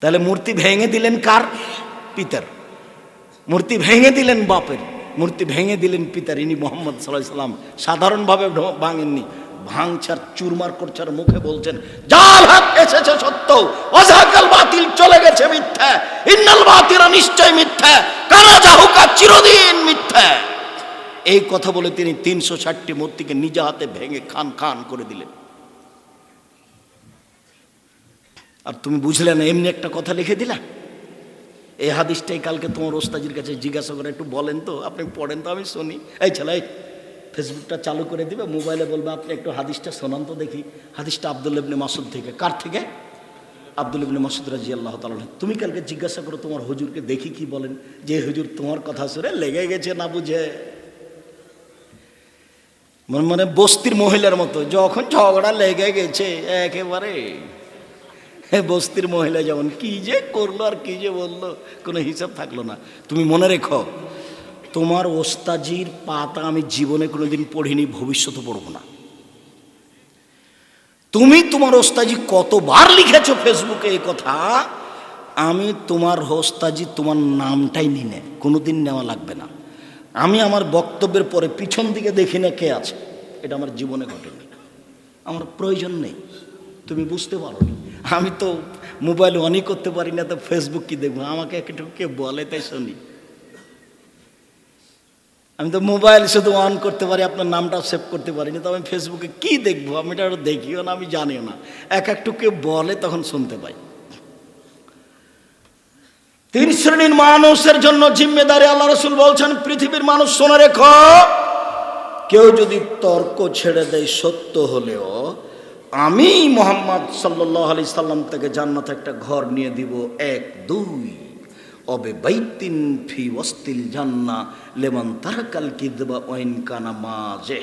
তাহলে মূর্তি ভেঙে দিলেন কার? পিতার। মূর্তি ভেঙে দিলেন বাপের। মূর্তি ভেঙে দিলেন পিতার। ইনি মোহাম্মদ সাল্লাহ সাল্লাম। সাধারণভাবে ভাঙেননি। ভাঙছার, চুরমার করছার মুখে বলছেন জাল হাত এসেছে সত্য, অজাকাল বাতিল চলে গেছে মিথ্যা। ইন্নাল বাতিরা নিশ্চয় মিথ্যা। কারা চিরদিন মিথ্যা। এই কথা বলে তিনি তিনশো ষাটটি মূর্তিকে নিজ হাতে ভেঙে খান খান করে দিলেন। আর তুমি বুঝলে না, এমনি একটা কথা লিখে দিলা? এই হাদিসটাই কালকে তোমার ওস্তাজির কাছে জিজ্ঞাসা করে একটু বলেন তো, আপনি পড়েন তো, আমি শুনি। এই ছেলে ফেসবুকটা চালু করে দিবে, মোবাইলে বলবে, আপনি একটু হাদিসটা শোনান তো দেখি, হাদিসটা আব্দুল ইবনে মাসুদ থেকে। কার থেকে? আব্দুল ইবনে মাসুদ রাজি আল্লাহ তালা তুমি কালকে জিজ্ঞাসা করো, তোমার হুজুরকে দেখি কি বলেন? যে হুজুর তোমার কথা শুনে লেগে গেছে না বুঝে। মন মানে বস্তির মহিলার মতো যখন ঝগড়া লেগে গেছে, একেবারে বস্তির মহিলা যেমন, কি যে করল আর কি যে বলল, কোনো হিসাব থাকল না। তুমি মনে রেখো, তোমার ওস্তাজির পাতা আমি জীবনে কোনোদিন পড়িনি, ভবিষ্যতে পড়ব না। তুমি তোমার ওস্তাজি কতবার লিখেছো ফেসবুকে এই কথা, আমি তোমার ওস্তাজি তোমার নামটাই নিনে কোনোদিন নেওয়া লাগবে না। আমি আমার বক্তব্যের পরে পিছন দিকে দেখি না কে আছে, এটা আমার জীবনে ঘটেনি। আমার প্রয়োজন নেই, তুমি বুঝতে পারো। আমি তো মোবাইল অনই করতে পারি না, তো ফেসবুক কি দেখব? আমাকে একটু কে বলে তাই শুনি। আমি তো মোবাইল শুধু অন করতে পারি, আপনার নামটা সেভ করতে পারি না, তো আমি ফেসবুকে কি দেখব? আমি এটা দেখিও না, আমি জানিও না। এক একটু কে বলে তখন শুনতে পাই। তিন শ্রেণির মানুষের জন্য জিম্মেদারি আল্লাহ রসুল বলছেন, পৃথিবীর মানুষ শোনে রেখো, কেউ যদি তর্ক ছেড়ে দেয় সত্য হলেও আমি মোহাম্মদ সাল্লাহ আলি সাল্লাম থেকে জান্নাতে একটা ঘর নিয়ে দিব, এক, দুই। অবে বাইতিন ফি অস্তিল জান্না লেমন তারাকাল কিদবা ওয়াইন কানা মাঝে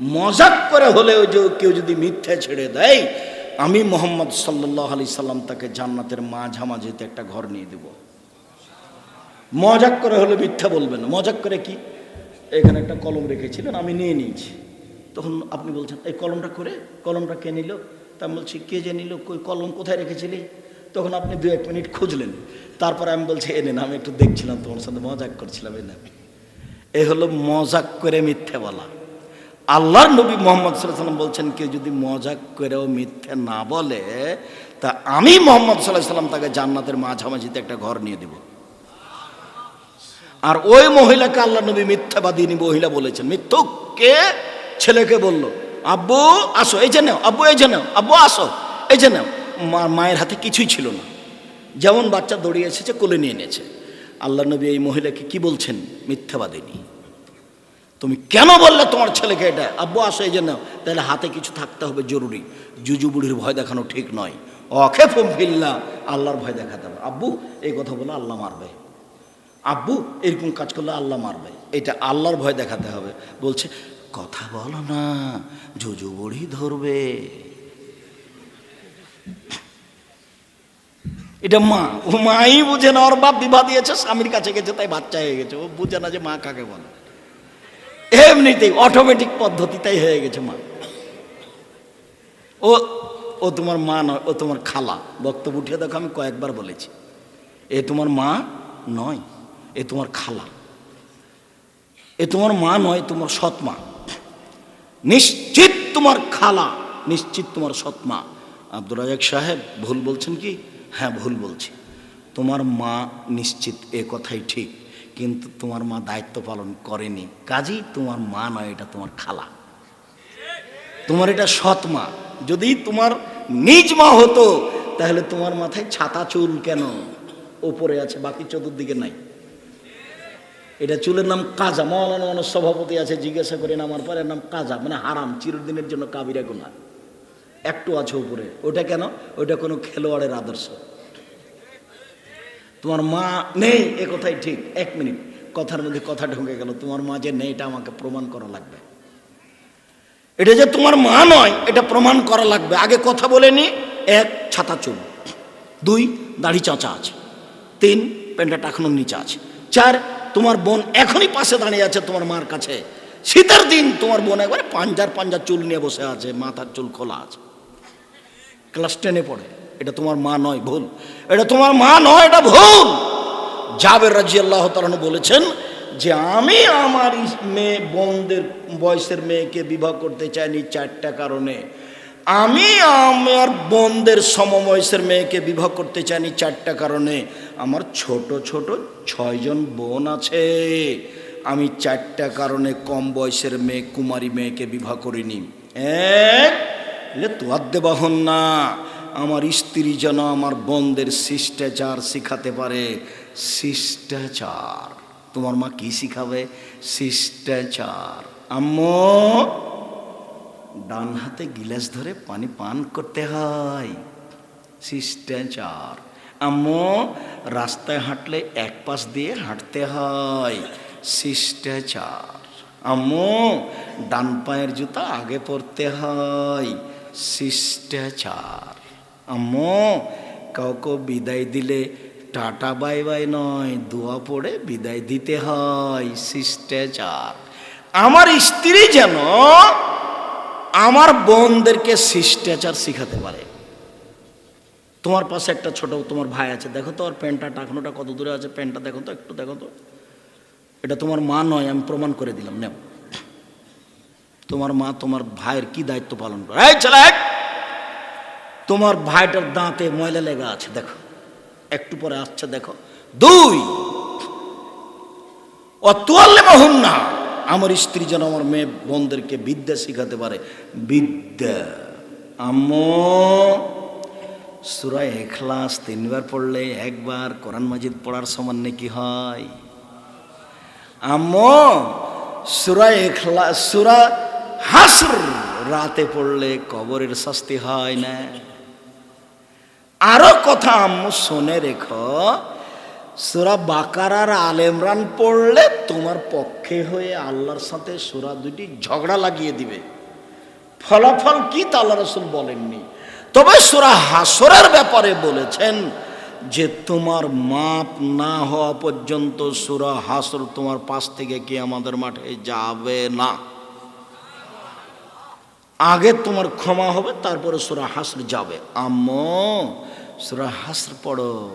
মজাক করে হলেও যে কেউ যদি মিথ্যা ছেড়ে দেয়, আমি মোহাম্মদ সাল্লাহ আলি সাল্লাম তাকে জান্নাতের মাঝামাঝিতে একটা ঘর নিয়ে দেব। মজাক করে হলে মিথ্যা বলবেন মজাক করে কি? এখানে একটা কলম রেখেছিলেন, আমি নিয়ে নিয়েছি। তখন আপনি বলছেন, এই কলমটা করে, কলমটা কে নিল? তা বলছি, কে যে নিল, কই, কলম কোথায় রেখেছিলি? তখন আপনি দু এক মিনিট খুঁজলেন। তারপর আমি বলছি এনেন আমি একটু দেখছিলাম তোমার সাথে, মজাক করছিলাম এনে এ হলো মজাক করে মিথ্যে বলা। আল্লাহর নবী মোহাম্মদ সাল্লাম বলছেন, কেউ যদি মজাক করেও মিথ্যে না বলে, তা আমি মোহাম্মদ সাল্লাহ সাল্লাম তাকে জান্নাতের মাঝামাঝিতে একটা ঘর নিয়ে দেব। আর ওই মহিলাকে আল্লাহ নবী মিথ্যাবাদী মহিলা বলেছেন। মিথ্যুক কে? ছেলেকে বলল, আব্বু, আসো, এই যে নাও, আব্বু, এই যে নাও, আব্বু, আসো, এই যে নাও। মায়ের হাতে কিছুই ছিল না। যেমন বাচ্চা দৌড়িয়ে এসেছে, কোলে নিয়ে এনেছে। আল্লাহ নবী এই মহিলাকে কি বলছেন? মিথ্যাবাদিনী। তুমি কেন বললে তোমার ছেলেকে এটা? আব্বু, আসো, এই জন্য তাহলে হাতে কিছু থাকতে হবে, জরুরি। জুজু বুড়ির ভয় দেখানো ঠিক নয়। অখেফ ফিল্লা আল্লাহর ভয় দেখাতে হবে। আব্বু, এই কথা বলে আল্লাহ মারবে। আব্বু, এরকম কাজ করলে আল্লাহ মারবে। এটা আল্লাহর ভয় দেখাতে হবে। বলছে কথা বলো না, জুজু বুড়ি ধরবে। এটা মা, ও মাই বুঝে না, ওর বাপ বিবাহ দিয়েছে, স্বামীর কাছে গেছে, তাই বাচ্চা হয়ে গেছে, ও বুঝে না যে মা কাকে বলে। এমনিতেই অটোমেটিক পদ্ধতিটাই হয়ে গেছে মা। ও ও তোমার মা নয়, ও তোমার খালা। বক্তব্য উঠিয়ে দেখো, আমি কয়েকবার বলেছি। এ তোমার মা নয়, এ তোমার খালা। এ তোমার মা নয় তোমার সৎ মা। নিশ্চিত তোমার খালা, নিশ্চিত তোমার সৎ মা আব্দুর রাজাক সাহেব, ভুল বলছেন কি? হ্যাঁ ভুল বলছি। তোমার মা নিশ্চিত এ কথাই ঠিক, কিন্তু তোমার মা দায়িত্ব পালন করেনি। কাজেই তোমার মা নয়, এটা তোমার খালা। তোমার এটা সৎ মা। যদি তোমার নিজ মা হতো, তাহলে তোমার মাথায় ছাতা চুল কেন? ওপরে আছে, বাকি চতুর্দিকে নাই। এটা চুলের নাম কাজা, মৌলানা মানুষ সভাপতি আছে, জিজ্ঞাসা করে নামার পরে নাম কাজা মানে হারাম, চিরদিনের জন্য কাবিরা গোনা একটু আছে উপরে। ওটা কেন? ওটা কোনো খেলোয়াড়ের আদর্শ। তোমার মা নেই, এ কথাই ঠিক। এক মিনিট। কথার মধ্যে কথা ঢুকে গেল। তোমার মা যে নেই, এটা আমাকে প্রমাণ করা লাগবে। এটা যে তোমার মা নয়, এটা প্রমাণ করা লাগবে। আগে কথা বলে নি। এক, ছাতা চুল। দুই, দাড়ি চাঁচা আছে। তিন, প্যান্টটা টাকানোর নিচে আছে। চার তোমার বোন এখনই পাশে দাঁড়িয়ে আছে তোমার মার কাছে। শীতের দিন তোমার বোন একবারে পাঞ্জার পাঞ্জার চুল নিয়ে বসে আছে, মাথার চুল খোলা আছে। ক্লাস টেনে পড়ে। এটা তোমার মা নয়, ভুল। এটা তোমার মা নয়, এটা ভুল। জাবের রাজি আল্লাহ তালন বলেছেন যে আমি আমার মেয়ে, বোনদের, বয়সের মেয়েকে বিবাহ করতে চাইনি চারটা কারণে। আমি আমার বোনদের সমবয়সের মেয়েকে বিবাহ করতে চাইনি চারটা কারণে। আমার ছোট ছোট ছয়জন বোন আছে। আমি চারটা কারণে কম বয়সের মেয়ে, কুমারী মেয়েকে বিবাহ করিনি। এক তোয়াদ্দে বাহন না। আমার স্ত্রী যেন আমার বোনদের শিষ্টাচার শিখাতে পারে। শিষ্টাচার। তোমার মা কি শিখাবে? শিষ্টাচার। আম্মু, ডান হাতে গিলাস ধরে পানি পান করতে হয়। শিষ্টাচার। আম্মু, রাস্তায় হাঁটলে এক পাশ দিয়ে হাঁটতে হয়। শিষ্টাচার। আম্মু, ডান পায়ের জুতা আগে পরতে হয়। শিষ্টাচার। আম্মু, কাউকে বিদায় দিলে টাটা বাই বাই নয়, দোয়া পড়ে বিদায় দিতে হয়। শিষ্টাচার। আমার স্ত্রী যেন আমার বোনদেরকে শিষ্টাচার শিখাতে পারে। তোমার পাশে একটা ছোট তোমার ভাই আছে, দেখো তো আর প্যান্টটা, টাকানোটা কত দূরে আছে, প্যান্টটা দেখো তো, একটু দেখো তো। এটা তোমার মা নয়, আমি প্রমাণ করে দিলাম, নেও। তোমার মা তোমার ভাইয়ের কি দায়িত্ব পালন করে? এই তোমার ভাইটার দাঁতে ময়লা লেগা আছে, দেখো। একটু পরে আসছে, দেখো। দুই! অতুয়াল্লে মাহুন না আমার স্ত্রী যেন আমার মেয়ে বোনদেরকে বিদ্যা শিখাতে পারে। বিদ্যা। আম্মু! সুরা এখলাস তিনবার পড়লে একবার কোরআন মাজিদ পড়ার সমান নাকি হয়? আম্মু সুরা এখলা সুরা হাসর রাতে পড়লে কবরের শাস্তি হয় না? আরও কথা আম্মু, শুনে রেখো, সুরা বাকারার আল ইমরান পড়লে তোমার পক্ষে হয়ে আল্লাহর সাথে সুরা দুটি ঝগড়া লাগিয়ে দিবে। ফলাফল কি তা আল্লাহ রসুল বলেননি। তবে সুরা হাসরের ব্যাপারে বলেছেন যে তোমার মাপ না হওয়া পর্যন্ত সুরা হাসর তোমার পাশ থেকে কি আমাদের মাঠে যাবে না? আগে তোমার ক্ষমা হবে, তারপরে সুরা হাসর যাবে। আম্মু, সুরা হাসর পড়ো।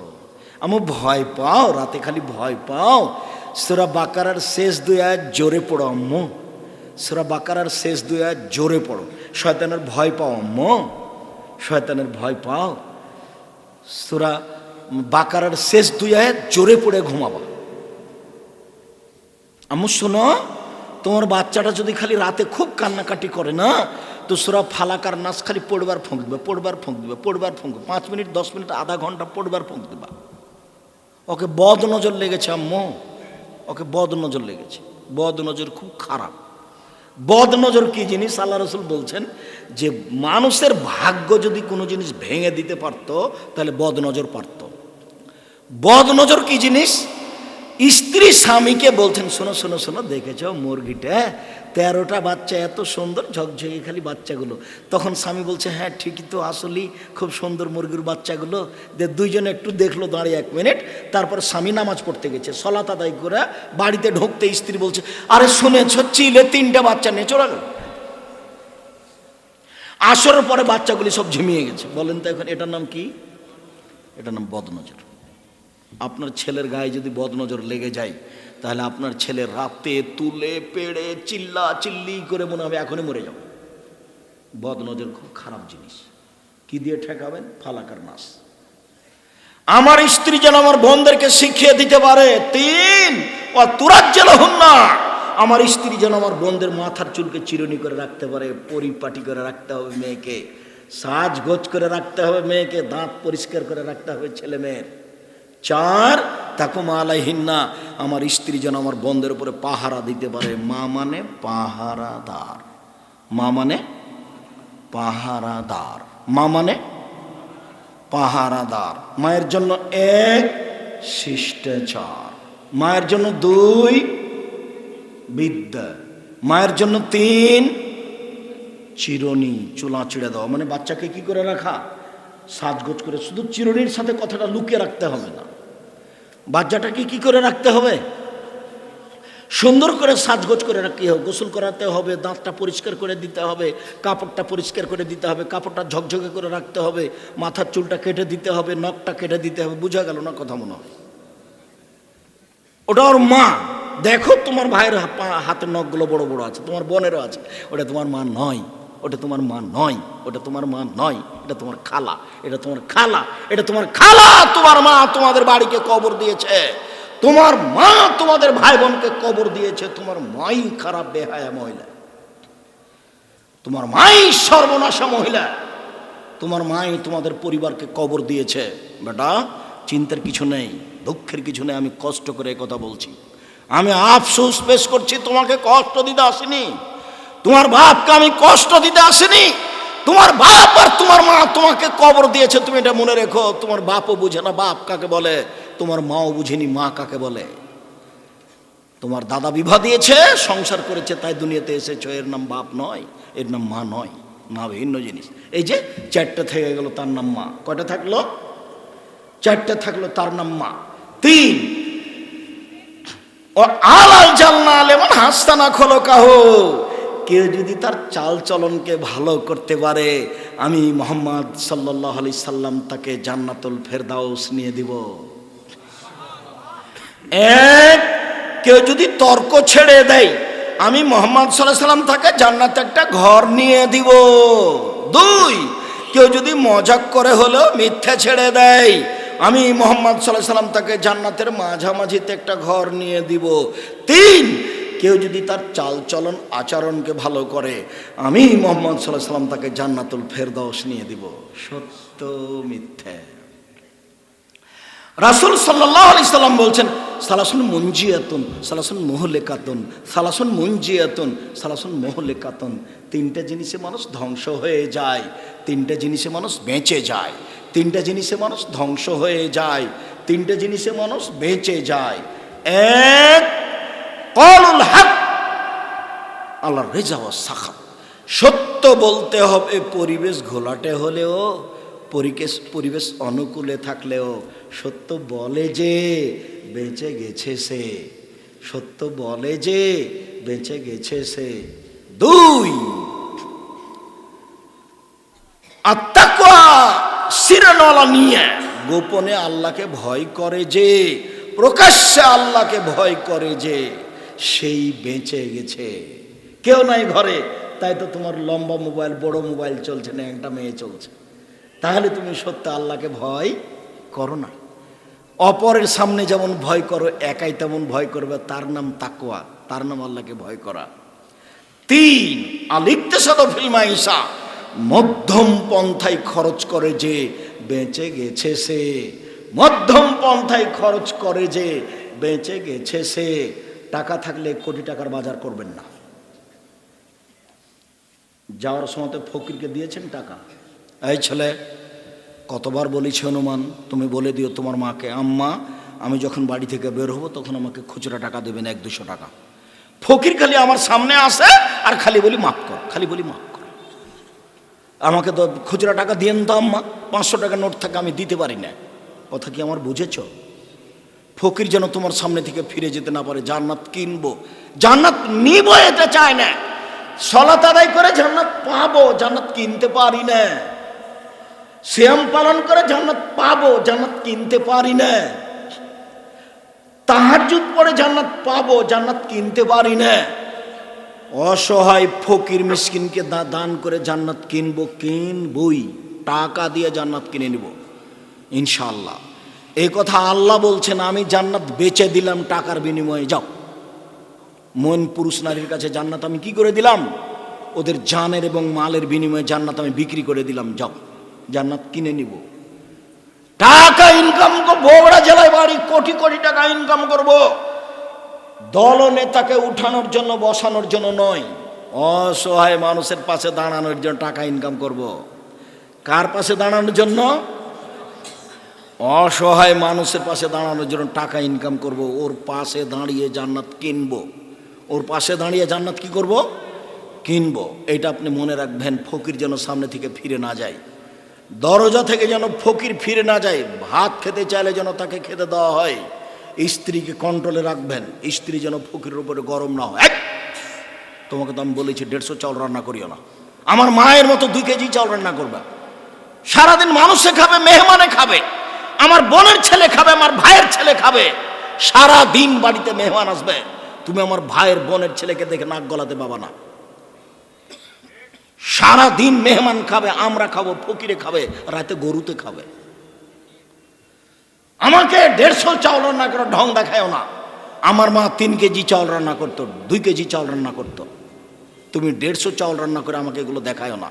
আমু ভয় পাও, রাতে খালি ভয় পাও। সুরা বাকারার শেষ দুই আয়াত জোরে পড়ো, আম্মু। সুরা বাকারার শেষ দুই আয়াত জোরে পড়ো। শয়তানের ভয় পাও, আম্মু। শয়তানের ভয় পাও। সুরা বাকারার শেষ দুই আয়াত জোরে পড়ে ঘুমাবা। আম্মু, শোনো, তোমার বাচ্চাটা যদি খালি রাতে খুব কান্নাকাটি করে না, তো সুরা ফালাকার নাচ খালি পড়বার ফোঁক দিবে, পড়বার ফোঁক দিবে, পড়বার ফোঁক পাঁচ মিনিট, দশ মিনিট, আধা ঘণ্টা পড়বার ফোঁক দিবা। ওকে বদ নজর লেগেছে, আম্মু। ওকে বদ নজর লেগেছে। বদ নজর খুব খারাপ। বদ নজর কি জিনিস? আল্লাহ রসুল বলছেন যে মানুষের ভাগ্য যদি কোনো জিনিস ভেঙে দিতে পারত, তাহলে বদ নজর পারত। বদ নজর কি জিনিস? স্ত্রী স্বামীকে বলছেন, শোনো শোনো শোনো, দেখেছ মুরগিটা? তেরোটা বাচ্চা এত সুন্দর, ঝকঝকে খালি বাচ্চাগুলো। তখন স্বামী বলছে হ্যাঁ ঠিকই তো, আসলেই খুব সুন্দর মুরগির বাচ্চাগুলো। যে দুইজনে একটু দেখল, দাঁড়িয়ে এক মিনিট, তারপর স্বামী নামাজ পড়তে গেছে। সলাত আদায় করে বাড়িতে ঢুকতে স্ত্রী বলছে, আরে শুনেছ, চিলে তিনটা বাচ্চা নিয়ে চলে গেল? আসরের পরে বাচ্চাগুলি সব ঝিমিয়ে গেছে। বলেন তো এখন, এটার নাম কি? এটার নাম বদনজর। আপনার ছেলের গায়ে যদি বদনজর লেগে যায়, তাহলে আপনার ছেলে রাতে তুলে পেড়ে চিল্লা চিল্লি করে মনে হবে এখনই মরে যাব। বদনজর খুব খারাপ জিনিস। কি দিয়ে ঠেকাবেন? ফালাকার নাস আমার স্ত্রী যেন আমার বোনদেরকে শিখিয়ে দিতে পারে, তিন ও তুরাজ্জেল হন না আমার স্ত্রী যেন আমার বোনদের মাথার চুলকে চিরুনি করে রাখতে পারে, পরিপাটি করে রাখতে হবে মেয়েকে। সাজগোজ করে রাখতে হবে মেয়েকে, দাঁত পরিষ্কার করে রাখতে হবে ছেলে মেয়ের। চার, তাকু মালাইহিন্না আমার স্ত্রী যেন আমার বন্ধের উপরে পাহারা দিতে পারে। মা মানে পাহারাদার। মা মানে পাহারাদার। মা মানে পাহারাদার। মায়ের জন্য এক, শিষ্টাচার। মায়ের জন্য দুই, বিদ্যা। মায়ের জন্য তিন, চিরনি। চুলা চিড়ে দেওয়া মানে বাচ্চাকে কি করে রাখা? সাজগোজ করে। শুধু চিরনির সাথে কথাটা লুকিয়ে রাখতে হবে না। বাচ্চাটাকে কি করে রাখতে হবে? সুন্দর করে সাজগোজ করে রাখতে হবে, গোসল করাতে হবে, দাঁতটা পরিষ্কার করে দিতে হবে, কাপড়টা পরিষ্কার করে দিতে হবে, কাপড়টা ঝকঝকে করে রাখতে হবে, মাথার চুলটা কেটে দিতে হবে, নখটা কেটে দিতে হবে, বোঝা গেল না কথা মনে হয়? ওটা ওর মা। দেখো তোমার ভাইয়ের হাতের নখগুলো বড় বড় আছে, তোমার বোনেরও আছে, ওটা তোমার মা নয়। ওটা তোমার মা নয়, ওটা তোমার মা নয়, এটা তোমার খালা, এটা তোমার খালা, এটা তোমার খালা তোমার মা তোমাদের বাড়িকে কবর দিয়েছে। তোমার মা তোমাদের ভাই বোনকে কবর দিয়েছে, তোমার মাই খারাপ, বেহায়া মহিলা। তোমার মাই সর্বনাশা মহিলা। তোমার মাই তোমাদের পরিবারকে কবর দিয়েছে। বেটা, চিন্তার কিছু নেই, দুঃখের কিছু নেই, আমি কষ্ট করে কথা বলছি। আমি আফসোস পেশ করছি, তোমাকে কষ্ট দিতে আসিনি। তোমার বাপকে আমি কষ্ট দিতে আসিনি। তোমার বাপ আর তোমার মা তোমাকে কবর দিয়েছে, তুমি এটা মনে রেখো। তোমার বাপও বুঝে না, বাপ কাকে বলে? তোমার মাও বুঝেনি, মা কাকে বলে? তোমার দাদা বিবাহ দিয়েছে, সংসার করেছে, তাই দুনিয়াতে এসেছ। এর নাম বাপ নয়, এর নাম মা নয়। মা ভিন্ন জিনিস। এই যে চারটে থেকে গেল তার নাম মা। কয়টা থাকল? চারটে থাকল তার নাম মা। তিন। ও আলাল জালনা আলেমান হাস্তানা খোলো কাহো কেউ যদি তার চাল চলনকে ভালো করতে পারে, আমি মোহাম্মদ সাল্লাহ আলি সাল্লাম তাকে জান্নাতুল ফেরদাউস নিয়ে দিব। এক কেউ যদি তর্ক ছেড়ে দেয়, আমি মোহাম্মদ সাল্লাহ সাল্লাম তাকে জান্নাতে একটা ঘর নিয়ে দিব। দুই, কেউ যদি মজাক করে হলেও মিথ্যা ছেড়ে দেয়, আমি মোহাম্মদ সাল্লাহ সাল্লাম তাকে জান্নাতের মাঝামাঝিতে একটা ঘর নিয়ে দিব। তিন কেউ যদি তার চাল চলন আচরণকে ভালো করে, আমি মোহাম্মদ সাল্লাহ সাল্লাম তাকে জান্নাতুল ফেরদৌস নিয়ে দিব। সত্য মিথ্যা। রাসুল সাল্লাহ আলি সাল্লাম বলছেন, সালাসুন মঞ্জিয়াতুন সালাসুন মোহলেকাতুন, সালাসুন মঞ্জিয়াতুন সালাসুন মোহলেকাতুন। তিনটে জিনিসে মানুষ ধ্বংস হয়ে যায়, তিনটে জিনিসে মানুষ বেঁচে যায়, তিনটে জিনিসে মানুষ ধ্বংস হয়ে যায়, তিনটে জিনিসে মানুষ বেঁচে যায়। এক কলুল হক। আল্লাহ রেজা ও সাখাত সত্য বলতে হবে, পরিবেশ ঘোলাটে হলেও পরিবেশ পরিবেশ অনুকূলে থাকলেও, সত্য বলে যে বেঁচে গেছে সে, সত্য বলে যে বেঁচে গেছে সে। দুই, আত্মাকুয়া সিরানওয়ালা নিয়ে, গোপনে আল্লাহকে ভয় করে যে, প্রকাশ্যে আল্লাহকে ভয় করে যে সেই বেঁচে গেছে। কেউ নাই ঘরে। তাই তো তোমার লম্বা মোবাইল, বড় মোবাইল চলছে না, একটা মেয়ে চলছে। তাহলে তুমি সত্য আল্লাহকে ভয় করো না। অপরের সামনে যেমন ভয় করো, একাই তেমন ভয় করবে। তার নাম তাকোয়া তার নাম আল্লাহকে ভয় করা। তিন আলিকতে ফিল্মা ঈশা মধ্যম পন্থায় খরচ করে যে বেঁচে গেছে সে। মধ্যম পন্থায় খরচ করে যে বেঁচে গেছে সে। টাকা থাকলে কোটি টাকার বাজার করবেন না। যাওয়ার সময় ফকিরকে দিয়েছেন টাকা। এই ছেলে, কতবার বলেছি হনুমান তুমি বলে দিও তোমার মাকে, আম্মা, আমি যখন বাড়ি থেকে বের হব তখন আমাকে খুচরা টাকা দেবেন এক দুশো টাকা। ফকির খালি আমার সামনে আসে আর খালি বলি, মাফ কর, খালি বলি মাফ কর। আমাকে তো খুচরা টাকা দিয়েন তো আম্মা, পাঁচশো টাকা নোট থাকে, আমি দিতে পারি না। কথা কি আমার বুঝেছ? ফকির যেন তোমার সামনে থেকে ফিরে যেতে না পারে, জান্নাত কিনবো। জান্নাত নিব এটা চায় না। সলাত আদায় করে জান্নাত পাবো, জান্নাত কিনতে পারি না। শ্যাম পালন করে জান্নাত পাবো, জান্নাত কিনতে পারি না। তাহার তাহাজুদ পরে জান্নাত পাবো, জান্নাত কিনতে পারি না। অসহায় ফকির মিসকিনকে দান করে জান্নাত কিনবো, কিনবই। টাকা দিয়ে জান্নাত কিনে নিব। ইনশাল্লাহ এই কথা আল্লাহ বলছেন, আমি জান্নাত বেচে দিলাম, টাকার বিনিময়ে, যাও। মন পুরুষ নারীর কাছে জান্নাত আমি কি করে দিলাম? ওদের জানের এবং মালের বিনিময়ে জান্নাত আমি বিক্রি করে দিলাম, যাও। জান্নাত কিনে নিব। টাকা ইনকাম বগুড়া জেলায় বাড়ি, কোটি কোটি টাকা ইনকাম করব। দল নেতাকে উঠানোর জন্য, বসানোর জন্য নয়। অসহায় মানুষের পাশে দাঁড়ানোর জন্য টাকা ইনকাম করব। কার পাশে দাঁড়ানোর জন্য? অসহায় মানুষের পাশে দাঁড়ানোর জন্য টাকা ইনকাম করব, ওর পাশে দাঁড়িয়ে জান্নাত কিনবো। ওর পাশে দাঁড়িয়ে জান্নাত কি করব? কিনবো। এটা আপনি মনে রাখবেন, ফকির যেন সামনে থেকে ফিরে না যায়। দরজা থেকে যেন ফকির ফিরে না যায়, ভাত খেতে চাইলে যেন তাকে খেতে দেওয়া হয়। স্ত্রীকে কন্ট্রোলে রাখবেন, স্ত্রী যেন ফকিরের উপরে গরম না হয়। তোমাকে তো আমি বলেছি, দেড়শো চাউল রান্না করিও না। আমার মায়ের মতো দুই কেজি চাউল রান্না করবে। সারাদিন মানুষে খাবে মেহমানে খাবে। আমার বোনের ছেলে খাবে, আমার ভাইয়ের ছেলে খাবে। সারা দিন বাড়িতে মেহমান আসবে। তুমি আমার ভাইয়ের বোনের ছেলেকে দেখে নাক গলাতে পাবা না। সারা দিন মেহমান খাবে, আমরা খাব, ফকিরে খাবে, রাতে গরুতে খাবে। আমাকে দেড়শো চাউল রান্না করে ঢং দেখায়ও না। আমার মা তিন কেজি চাউল রান্না করতো, দুই কেজি চাউল রান্না করতো। তুমি দেড়শো চাউল রান্না করে আমাকে এগুলো দেখায়ও না।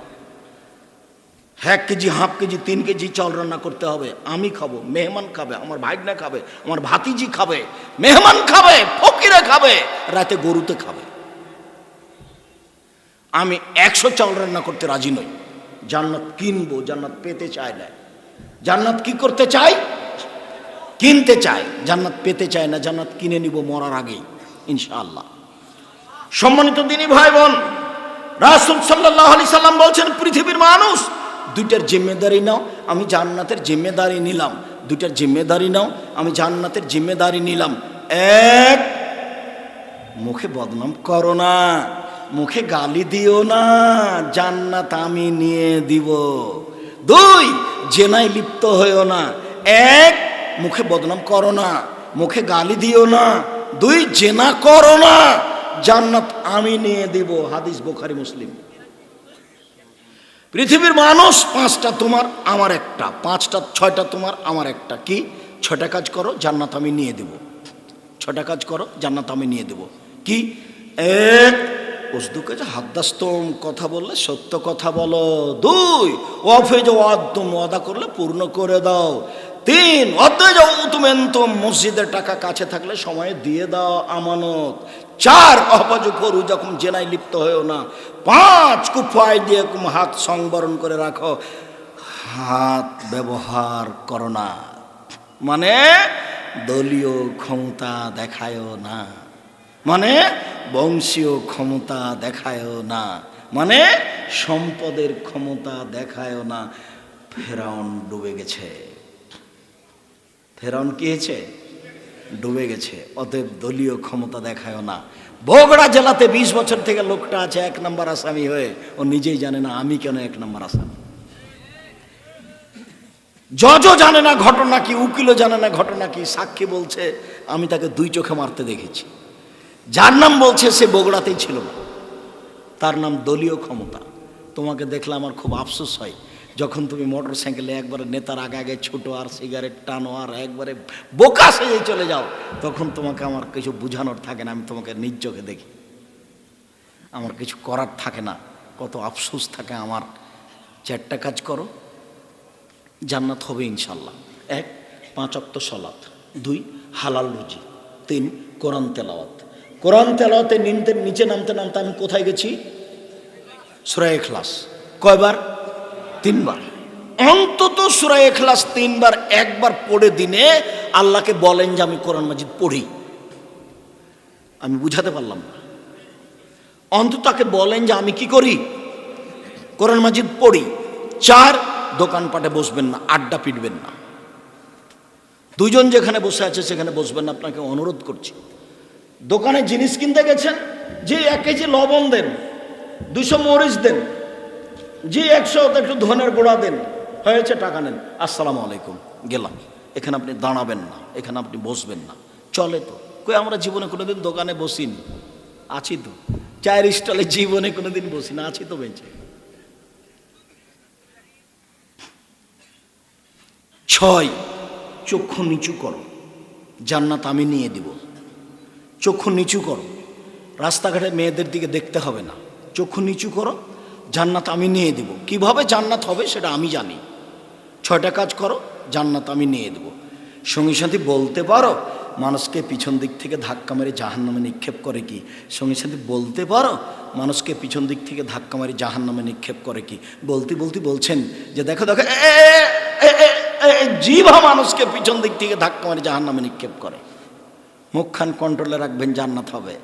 এক কেজি, হাফ কেজি, তিন কেজি চাউল রান্না করতে হবে। আমি খাব, মেহমান খাবে, আমার ভাইগনা খাবে, আমার ভাতিজি খাবে, মেহমান খাবে, ফকিরে খাবে, রাতে গরুতে খাবে। আমি একশো চাউল রান্না করতে রাজি নই। জান্নাত কিনবো, জান্নাত পেতে চায় না। জান্নাত কি করতে চাই? কিনতে চায় জান্নাত পেতে চায় না, জান্নাত কিনে নিব মরার আগেই, ইনশাআল্লাহ। সম্মানিত দিনী ভাই বোন, রাসুল সাল্লাহ আলি সাল্লাম বলছেন, পৃথিবীর মানুষ দুইটার জিম্মেদারি নাও, আমি জান্নাতের জিম্মেদারি নিলাম। দুইটার জিম্মেদারি নাও, আমি জান্নাতের জিম্মেদারি নিলাম। এক, মুখে বদনাম করো না, মুখে গালি দিও না, জান্নাত আমি নিয়ে দিব। দুই, জেনায় লিপ্ত হইও না। এক, মুখে বদনাম করো না, মুখে গালি দিও না। দুই, জেনা করো না, জান্নাত আমি নিয়ে দিব। হাদিস বোখারি, মুসলিম। পৃথিবীর মানুষ পাঁচটা তোমার, আমার একটা। পাঁচটা, ছয়টা তোমার, আমার একটা। কি? ছটা কাজ করো, জান্নাত আমি নিয়ে দেব। ছটা কাজ করো, জান্নাত আমি নিয়ে দেব। কি? এক ওসদুকে যে হাদ্দাস্তম, কথা বললে সত্য কথা বলো। দুই অফেজ অদম ওয়াদা করলে পূর্ণ করে দাও। তিন। উতুমেন্তম মসজিদের টাকা কাছে থাকলে সময়ে দিয়ে দাও আমানত। চার অপাজ করু যখন জেনায় লিপ্ত হয়েও না, পাঁচ, কুফায় দিয়ে হাত সংবরণ করে রাখো। হাত ব্যবহার করো না। মানে দলীয় ক্ষমতা দেখায়ও না। মানে বংশীয় ক্ষমতা দেখায়ও না। মানে সম্পদের ক্ষমতা দেখায়ও না। ফেরাউন ডুবে গেছে। ফেরাউন কি হয়েছে ডুবে গেছে। অতএব দলীয় ক্ষমতা দেখায়ও না। বগড়া জেলাতে বিশ বছর থেকে লোকটা আছে এক নম্বর আসামি হয়ে। ও নিজেই জানে না আমি কেন এক নম্বর আসামি। জজও জানে না ঘটনা কি, উকিলও জানে না ঘটনা কি, সাক্ষী বলছে, আমি তাকে দুই চোখে মারতে দেখেছি। যার নাম বলছে সে বগড়াতেই ছিল তার নাম দলীয় ক্ষমতা। তোমাকে দেখলে আমার খুব আফসোস হয়। যখন তুমি মোটর সাইকেলে একবারে নেতার আগে আগে ছোটো আর সিগারেট টানো আর একবারে বোকা সেজে চলে যাও, তখন তোমাকে আমার কিছু বোঝানোর থাকে না, আমি তোমাকে নিজ চোখে দেখি। আমার কিছু করার থাকে না, কত আফসোস থাকে আমার। চারটা কাজ করো, জান্নাত হবে ইনশাল্লাহ এক, পাঁচ অক্ত সলাত। দুই, হালাল রুজি। তিন, কোরআন তেলাওয়াত। কোরআন তেলাওয়াতে নিমতে নিচে নামতে নামতে আমি কোথায় গেছি? সুরায় এখলাস কয়বার? তিনবার। অন্তত সুরায় এখলাস তিনবার, একবার পড়ে দিনে আল্লাহকে বলেন যে আমি কোরআন মাজিদ পড়ি। আমি বুঝাতে পারলাম না। অন্তত তাকে বলেন যে আমি কি করি? কোরআন মাজিদ পড়ি। চার, দোকানপাটে বসবেন না, আড্ডা পিটবেন না। দুজন যেখানে বসে আছে সেখানে বসবেন না, আপনাকে অনুরোধ করছি। দোকানে জিনিস কিনতে গেছেন, যে এক কেজি লবণ দেন, দুশো মরিচ দেন জি, একশো একটু ধনের গোড়া দেন। হয়েছে, টাকা নেন। আসসালামু আলাইকুম। গেলাম। এখানে আপনি দাঁড়াবেন না, এখানে আপনি বসবেন না। চলে তো। কই, আমরা জীবনে কোনোদিন দোকানে বসিনি? আছি তো। চায়ের স্টলে জীবনে কোনোদিন বসি না আছি তো বেঁচে। ছয়, চক্ষু নিচু করো। জান্নাত আমি নিয়ে দিব। চক্ষু নিচু করো। রাস্তাঘাটে মেয়েদের দিকে দেখতে হবে না। চক্ষু নিচু করো। জান্নাত আমি নিয়ে দেব। কীভাবে জান্নাত হবে সেটা আমি জানি। ছয়টা কাজ করো, জান্নাত আমি নিয়ে দেব। সঙ্গী সাথী বলতে পারো, মানুষকে পিছন দিক থেকে ধাক্কা মেরে জাহান নামে নিক্ষেপ করে কি? সঙ্গী সাথী বলতে পারো, মানুষকে পিছন দিক থেকে ধাক্কা মেরে জাহান নামে নিক্ষেপ করে কি? বলতে বলতে বলছেন যে দেখো দেখো জিভা মানুষকে পিছন দিক থেকে ধাক্কা মেরে জাহান নামে নিক্ষেপ করে। মুখখান কন্ট্রোলে রাখবেন জান্নাত হবে।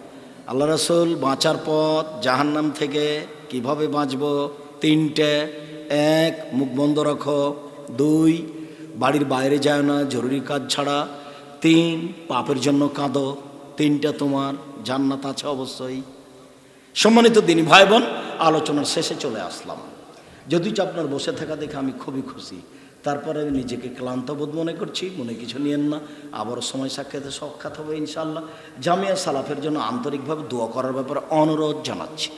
আল্লাহ রসুল বাঁচার পথ জাহান্নাম থেকে কীভাবে বাঁচব? তিনটে। এক, মুখ বন্ধ রাখো। দুই, বাড়ির বাইরে যায় না, জরুরি কাজ ছাড়া। তিন, পাপের জন্য কাঁদো। তিনটা তোমার জান্নাত আছে অবশ্যই। সম্মানিত দিনী ভাই বোন, আলোচনার শেষে চলে আসলাম। যদি আপনার বসে থাকা দেখে আমি খুবই খুশি। তারপরে আমি নিজেকে ক্লান্ত বোধ মনে করছি, মনে কিছু নিয়েন না। আবারও সময় সাক্ষাতে সাক্ষাৎ হবে ইনশাল্লাহ জামিয়া সালাফের জন্য আন্তরিকভাবে দোয়া করার ব্যাপারে অনুরোধ জানাচ্ছি।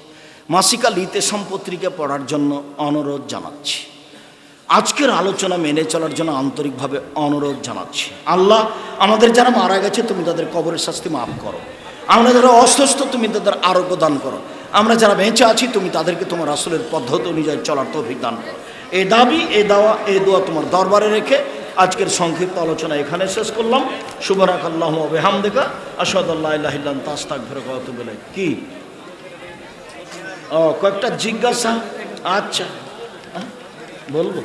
মাসিকা লিতে সম্পত্রিকা পড়ার জন্য অনুরোধ জানাচ্ছি। আজকের আলোচনা মেনে চলার জন্য আন্তরিকভাবে অনুরোধ জানাচ্ছি। আল্লাহ আমাদের যারা মারা গেছে, তুমি তাদের কবরের শাস্তি মাফ করো। আমরা যারা অসুস্থ, তুমি তাদের আরোগ্য দান করো। আমরা যারা বেঁচে আছি, তুমি তাদেরকে তোমার আসলের পদ্ধতি অনুযায়ী চলার তৌফিক দান করো। এই দাবি এই দাওয়া এই দোয়া তোমার দরবারে রেখে আজকের সংক্ষিপ্ত আলোচনা এখানে শেষ করলাম। শুভ শুভরাক আল্লাহ বেহামদেকা আসাদুল্লাহ তাস্তাক ফেরক বলে কি? ও, কয়েকটা জিজ্ঞাসা? আচ্ছা। বলব?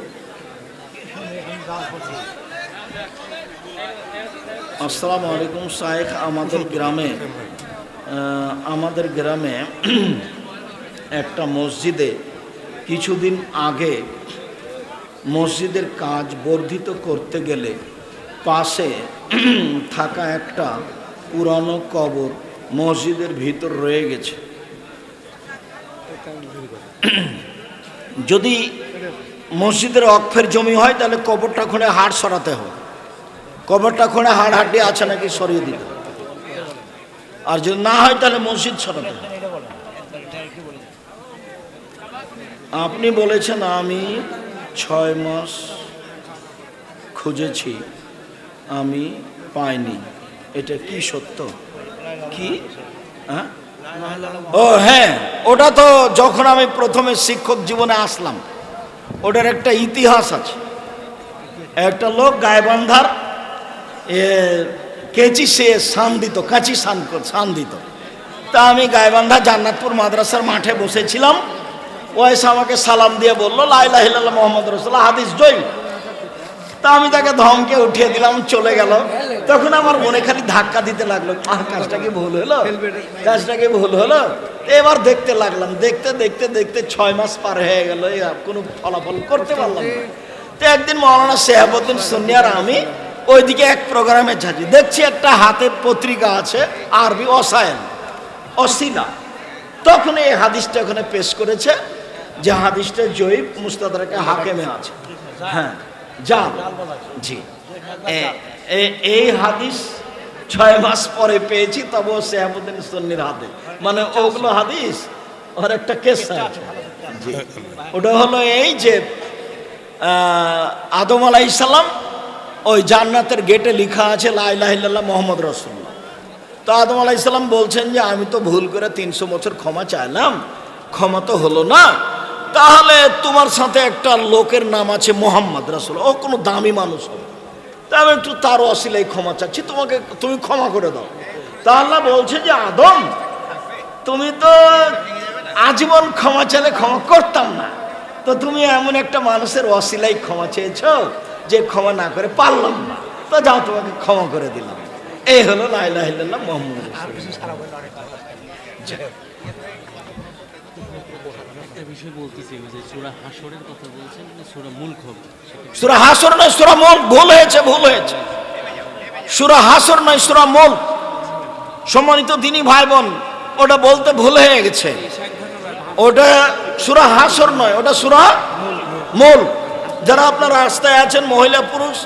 আসসালামু আলাইকুম শায়েখ, আমাদের গ্রামে আমাদের গ্রামে একটা মসজিদে কিছুদিন আগে মসজিদের কাজ বর্ধিত করতে গেলে পাশে থাকা একটা পুরানো কবর মসজিদের ভিতর রয়ে গেছে। যদি মসজিদের অক্ষের জমি হয়, তাহলে কবরটা খুঁড়ে হাড় সরাতে হবে। কবরটা খুঁড়ে হাড় হাড্ডি আছে নাকি সরিয়ে দিতে আর যদি না হয়, তাহলে মসজিদ সরাতে হবে। আপনি বলেছেন আমি ছয় মাস খুঁজেছি, আমি পাইনি। এটা কি সত্য? কি? হ্যাঁ? ও হ্যাঁ ওটা তো যখন আমি প্রথমে শিক্ষক জীবনে আসলাম, ওটার একটা ইতিহাস আছে। একটা লোক গায়বান্ধার, এ কেচি সে সান দিত, কাঁচি সান সান দিত। তা আমি গায়বান্ধা জান্নাতপুর মাদ্রাসার মাঠে বসেছিলাম ও এসে আমাকে সালাম দিয়ে বলল লাইলা হিল্লাহ মোহাম্মদ রসুল্লাহ হাদিস জয় তা আমি তাকে ধমকে উঠিয়ে দিলাম, চলে গেল। তখন আমার মনে খালি ধাক্কা দিতে লাগল আর কাজটা কি ভুল হলো? কাজটা কি ভুল হলো? এবার দেখতে লাগলাম, দেখতে দেখতে দেখতে ছয় মাস পার হয়ে গেল কোনো ফলাফল করতে পারলাম তো একদিন মৌলানা শেহাবুদ্দিন সন্নিয়ার আমি ওইদিকে এক প্রোগ্রামে যাচ্ছি। দেখছি একটা হাতে পত্রিকা আছে, আরবি অসায়ন, অশিলা। তখন এই হাদিসটা ওখানে পেশ করেছে। যে হাদিসটা জয়ীব মুস্তাদারকে হাকেমে আছে। হ্যাঁ যা জি। এই হাদিস ছয় মাস পরে পেয়েছি তবে শেহাবুদ্দিন সন্নির হাতে মানে ওগুলো হাদিস, ওর একটা কেস আছে। জি। ওটা হলো এই যে আদম আলাইসাল্লাম ওই জান্নাতের গেটে লেখা আছে লাইলাহিল্লাহ মোহাম্মদ রসুল্লাহ তো আদম আলাইসাল্লাম বলছেন যে, আমি তো ভুল করে তিনশো বছর ক্ষমা চাইলাম, ক্ষমা তো হলো না। তাহলে তোমার সাথে একটা লোকের নাম আছে মোহাম্মদ রাসুল ও কোনো দামি মানুষ হবে। তা আমি একটু তারও অসিলাই ক্ষমা চাচ্ছি, তোমাকে তুমি ক্ষমা করে দাও। তা আল্লাহ বলছে যে, আদম, তুমি তো আজীবন ক্ষমা চাইলে ক্ষমা করতাম না। তো তুমি এমন একটা মানুষের অশিলাই ক্ষমা চেয়েছো যে ক্ষমা না করে পারলাম না। তো যাও, তোমাকে ক্ষমা করে দিলাম। এই হলো লাইলাহিল্লাহ মোহাম্মদ বলতেছি সুরা মুলক হবে হাসর নয়, সুরা মল ভুল হয়েছে ভুল হয়েছে। সুরা হাসর নয়, সুরা মল সম্মানিত দিনী ভাই বোন ওটা বলতে ভুল হয়ে গেছে। ওটা সুরা হাসর নয়, ওটা সুরা মূল যারা আপনার রাস্তায় আছেন, মহিলা, পুরুষ,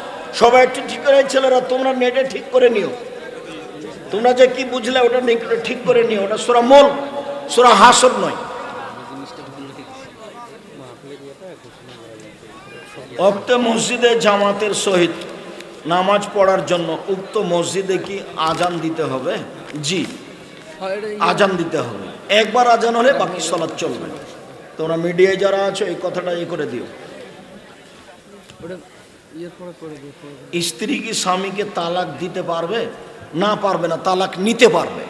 সবাই একটু ঠিক করে, ছেলেরা, তোমরা নেটে ঠিক করে নিও। তোমরা যে কি বুঝলে, ওটা ঠিক করে নিও। ওটা সুরা মূল সুরা হাসর নয়। অক্ত মসজিদে জামাতের সহিত নামাজ পড়ার জন্য উক্ত মসজিদে কি আজান দিতে হবে? জি, আজান দিতে হবে। একবার আজান হলে বাকি সলাদ চলবে। তোমরা মিডিয়ায় যারা আছো, এই কথাটা ইয়ে করে দিও। স্ত্রী কি স্বামীকে তালাক দিতে পারবে? না পারবে না, তালাক নিতে পারবে।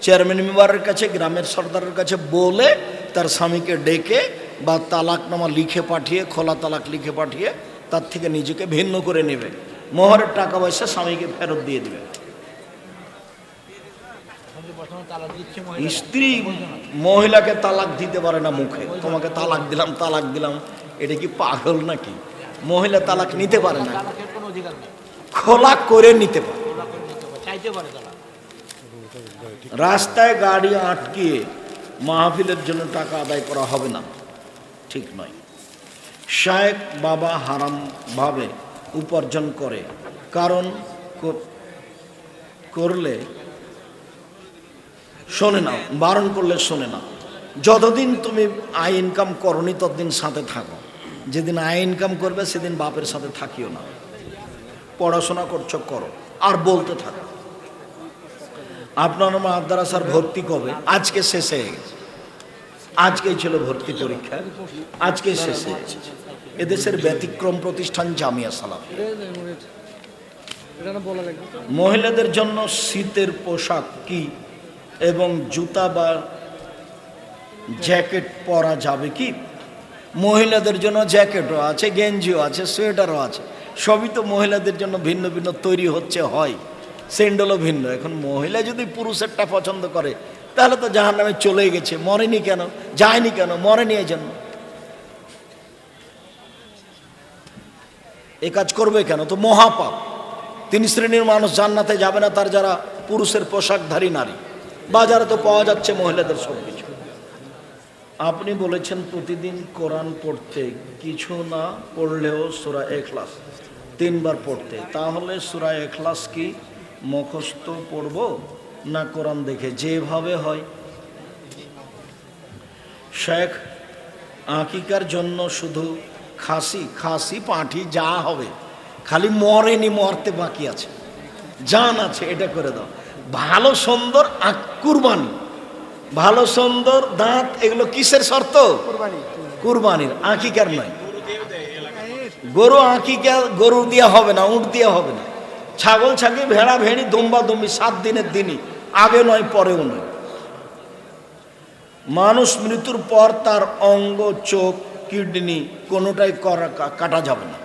চেয়ারম্যান মেম্বারের কাছে, গ্রামের সর্দারের কাছে বলে তার স্বামীকে ডেকে বা তালাকনামা লিখে পাঠিয়ে, খোলা তালাক লিখে পাঠিয়ে তার থেকে নিজেকে ভিন্ন করে নেবে। মোহরের টাকা পয়সা স্বামীকে ফেরত দিয়ে দেবে। স্ত্রী মহিলাকে তালাক দিতে পারে না মুখে। তোমাকে তালাক দিলাম তালাক দিলাম, এটা কি পাগল নাকি? মহিলা তালাক নিতে পারে না। খোলা করে নিতে পারে। রাস্তায় গাড়ি আটকিয়ে মাহফিলের জন্য টাকা আদায় করা হবে না। ঠিক নয়। শায়েক বাবা হারাম ভাবে উপার্জন করে। কারণ করলে শোনে না, বারণ করলে শোনে না। যতদিন তুমি আয় ইনকাম করনি, ততদিন সাথে থাকো। যেদিন আয় ইনকাম করবে, সেদিন বাপের সাথে থাকিও না। পড়াশোনা করছ, করো। আর বলতে থাকো। আপনার মাদ্রাসার ভর্তি কবে? আজকে শেষ হয়ে গেছে। আজকেই ছিল ভর্তি পরীক্ষা আজকে শেষ এদেশের ব্যতিক্রম প্রতিষ্ঠান জামিয়া সালাম মহিলাদের জন্য শীতের পোশাক কি এবং জুতা বা জ্যাকেট পরা যাবে কি? মহিলাদের জন্য জ্যাকেটও আছে, গেঞ্জিও আছে, সোয়েটারও আছে। সবই তো মহিলাদের জন্য ভিন্ন ভিন্ন তৈরি হচ্ছে, হয়। স্যান্ডেলও ভিন্ন। এখন মহিলা যদি পুরুষেরটা পছন্দ করে তাহলে তো জাহান নামে চলেই গেছে, মরেনি কেন? যায়নি কেন? মরেনি এই জন্য এ কাজ করবে কেন? তো মহাপাপ। তিন শ্রেণির মানুষ, জান্নাতে যাবে না তার যারা পুরুষের পোশাকধারী নারী। বাজারে তো পাওয়া যাচ্ছে মহিলাদের সব কিছু আপনি বলেছেন প্রতিদিন কোরআন পড়তে, কিছু না পড়লেও সুরা এখলাস তিনবার পড়তে। তাহলে সুরা এখলাস কি মুখস্থ পড়ব? না কোরআন দেখে যেভাবে হয়। শেখ আকিকার জন্য শুধু খাসি খাসি পাঁঠি যা হবে খালি মরেনি মরতে বাকি আছে। জান আছে এটা করে দাও। ভালো সুন্দর কুরবানি। ভালো সুন্দর দাঁত এগুলো কিসের শর্ত? কুরবানির আকিকার নয়। গরু আকিকা গরু দিয়ে হবে না উঁট দিয়ে হবে না। ছাগল ছাগি ভেড়া ভেড়ি দুম্বা দুম্বি সাত দিনের দিনই। আগে নয়, পরেও নয়। মানুষ মৃত্যুর পর তার অঙ্গ, চোখ, কিডনি কোনোটাই করা কাটা যাবে না।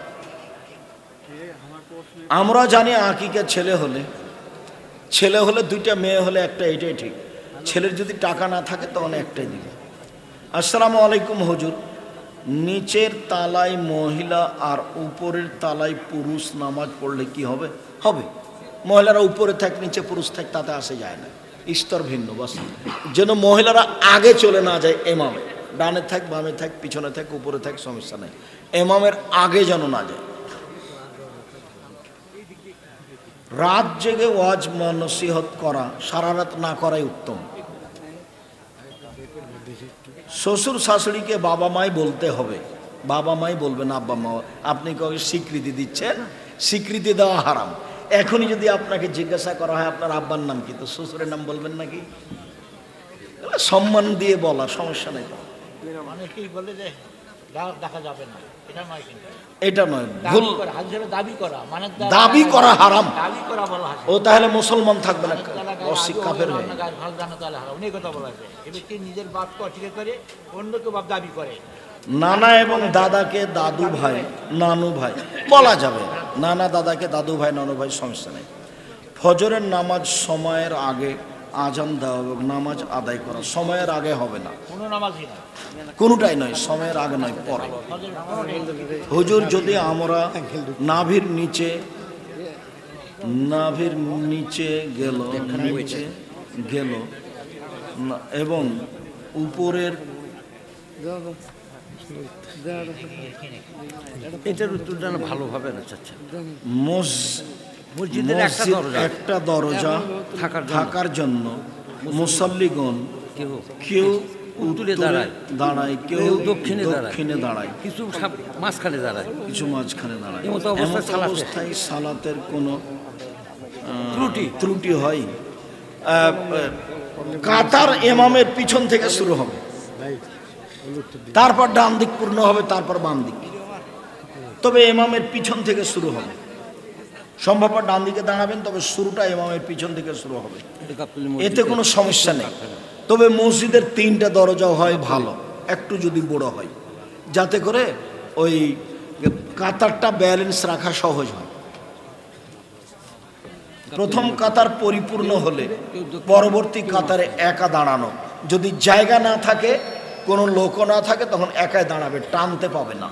আমরা জানি আঁকিকে ছেলে হলে ছেলে হলে দুইটা মেয়ে হলে একটা এটাই ঠিক। ছেলের যদি টাকা না থাকে, তখন একটাই দিবে। আসসালামু আলাইকুম হজুর। নিচের তালায় মহিলা আর উপরের তালায় পুরুষ নামাজ পড়লে কি হবে? হবে। মহিলারা উপরে থাক, নিচে পুরুষ থাক, তাতে আসে যায় না। স্তর ভিন্ন, বাস। যেন মহিলারা আগে চলে না যায় এমামে। ডানে থাক, বামে থাক, পিছনে থাক, উপরে থাক, সমস্যা নেই। এমামের আগে যেন না যায়। রাত জেগে ওয়াজ নসিহত করা, সারা রাত না করাই উত্তম। শ্বশুর শাশুড়িকে বাবা মাই বলতে হবে। বাবা মাই বলবেন আব্বা মা, আপনি কাউকে স্বীকৃতি দিচ্ছেন? স্বীকৃতি দেওয়া হারাম। এখনই যদি আপনাকে জিজ্ঞাসা করা হয় আপনার আব্বার নাম কি? তো শ্বশুরের নাম বলবেন নাকি? সম্মান দিয়ে বলা সমস্যা নেই অনেকেই বলে যে দেখা যাবে না। এটা নয় কিন্তু। এটা নয় ভুল। দাবি করা মানে দাবি করা হারাম। দাবি করা বলা ও তাহলে মুসলমান থাকবে না। কাফের হয়ে অনেক কথা বলা এ ব্যক্তি নিজের বাপকে অস্বীকার করে অন্যকে বাপ দাবি করে। নানা এবং দাদাকে দাদু ভাই নানু ভাই বলা যাবে নানা দাদাকে দাদু ভাই নানু ভাই সমস্যা নেই। ফজরের নামাজ সময়ের আগে আজান দেওয়া এবং নামাজ আদায় করা সময়ের আগে হবে না। কোনো কোনোটাই নয় সময়ের আগে নয় পরে। হুজুর যদি আমরা নাভির নিচে নাভির নিচে গেল নিচে গেল এবং উপরের এটার উত্তরটা না ভালোভাবে না চাচ্ছা। মসজিদের একটা দরজা। একটা দরজা থাকার জন্য। থাকার জন্য। মুসল্লিগণ কেউ কেউ উত্তরে দাঁড়ায়। দাঁড়ায় কেউ দক্ষিণে। দক্ষিণে দাঁড়ায়। কিছু মাঝখানে দাঁড়ায়। কিছু মাঝখানে দাঁড়ায়। অবস্থায় সালাতের কোনো ত্রুটি। ত্রুটি হয়। কাতার এমামের পিছন থেকে শুরু হবে। তারপর ডান দিক পূর্ণ হবে, তারপর বাম দিক। তবে এমামের পিছন থেকে শুরু হবে। সম্ভব ডান দিকে দাঁড়াবেন, তবে শুরুটা এমামের পিছন থেকে শুরু হবে। এতে কোনো সমস্যা নেই। তবে মসজিদের তিনটা দরজা হয় ভালো, একটু যদি বড় হয়। যাতে করে ওই কাতারটা ব্যালেন্স রাখা সহজ হয়। প্রথম কাতার পরিপূর্ণ হলে পরবর্তী কাতারে একা দাঁড়ানো। যদি জায়গা না থাকে কোনো লোকও না থাকে তখন একাই দাঁড়াবে টানতে পাবে না।